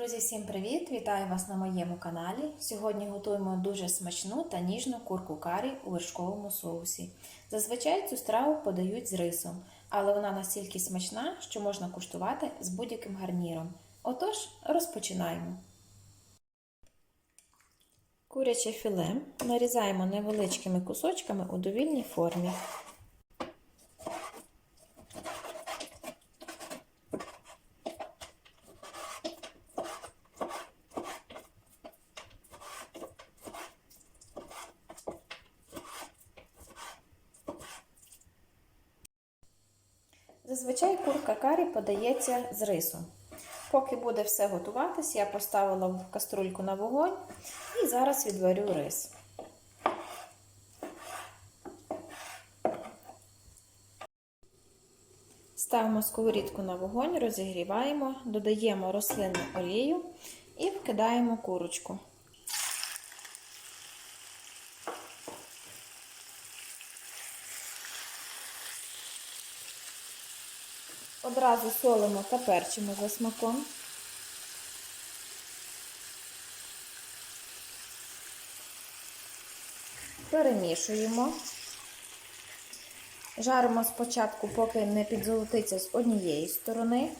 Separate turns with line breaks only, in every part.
Друзі, всім привіт! Вітаю вас на моєму каналі. Сьогодні готуємо дуже смачну та ніжну курку карі у вершковому соусі. Зазвичай цю страву подають з рисом, але вона настільки смачна, що можна куштувати з будь-яким гарніром. Отож, розпочинаємо. Куряче філе нарізаємо невеличкими кусочками у довільній формі. Зазвичай курка карі подається з рисом. Поки буде все готуватись, я поставила каструльку на вогонь і зараз відварю рис. Ставимо сковорідку на вогонь, розігріваємо, додаємо рослинну олію і вкидаємо курочку. Одразу солимо та перчимо за смаком. Перемішуємо. Жаримо спочатку, поки не підзолотиться з однієї сторони,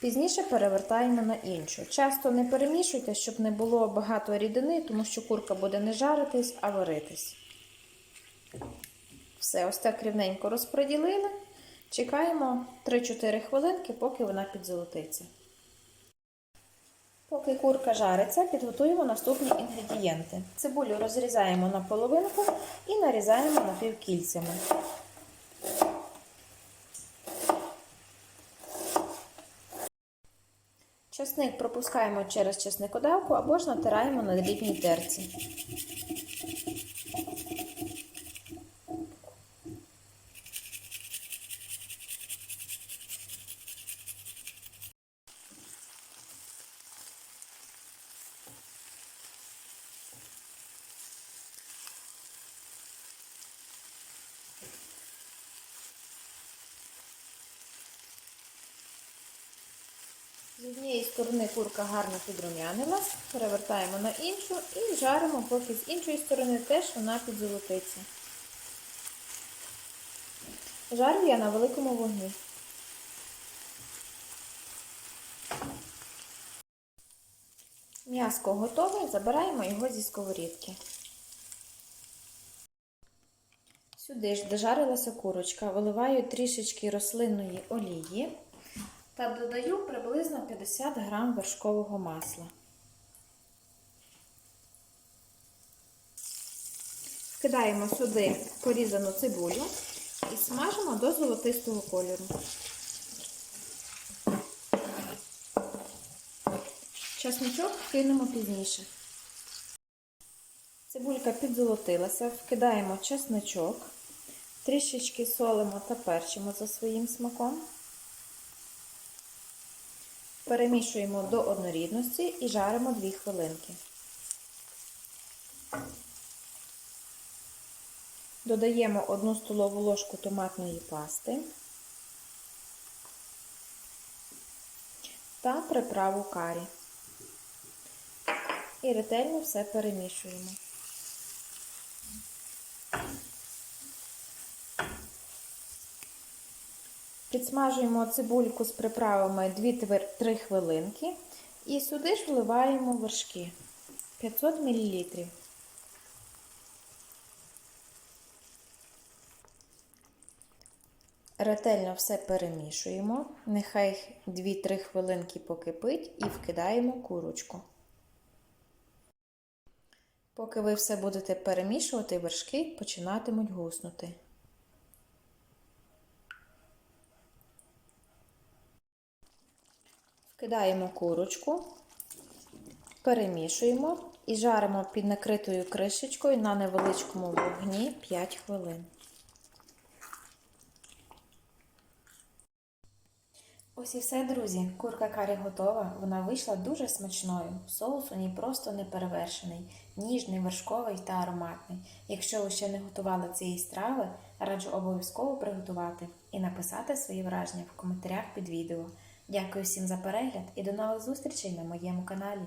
пізніше перевертаємо на іншу. Часто не перемішуйте, щоб не було багато рідини, тому що курка буде не жаритись, а варитись. Все, ось так рівненько розподілили. Чекаємо 3-4 хвилинки, поки вона підзолотиться. Поки курка жариться, підготуємо наступні інгредієнти. Цибулю розрізаємо на половинку і нарізаємо напівкільцями. Часник пропускаємо через чесникодавку або ж натираємо на дрібній терці. З однієї сторони курка гарно підрумянилась, перевертаємо на іншу і жаримо, поки з іншої сторони теж вона підзолотиться. Жарю я на великому вогні. М'яско готове, забираємо його зі сковорідки. Сюди ж дожарилася курочка, виливаю трішечки рослинної олії та додаю приблизно 50 грам вершкового масла. Вкидаємо сюди порізану цибулю і смажимо до золотистого кольору. Часничок кинемо пізніше. Цибулька підзолотилася, вкидаємо чесничок, трішечки солимо та перчимо за своїм смаком. Перемішуємо до однорідності і жаримо 2 хвилинки. Додаємо 1 столову ложку томатної пасти та приправу карі. І ретельно все перемішуємо. Підсмажуємо цибульку з приправами 2-3 хвилинки і сюди ж вливаємо вершки 500 мл. Ретельно все перемішуємо, нехай 2-3 хвилинки покипить і вкидаємо курочку. Поки ви все будете перемішувати, вершки починатимуть гуснути. Вкидаємо курочку, перемішуємо і жаримо під накритою кришечкою на невеличкому вогні 5 хвилин. Ось і все, друзі. Курка карі готова. Вона вийшла дуже смачною. Соус у ній просто неперевершений, ніжний, вершковий та ароматний. Якщо ви ще не готували цієї страви, раджу обов'язково приготувати і написати свої враження в коментарях під відео. Дякую всім за перегляд і до нових зустрічей на моєму каналі.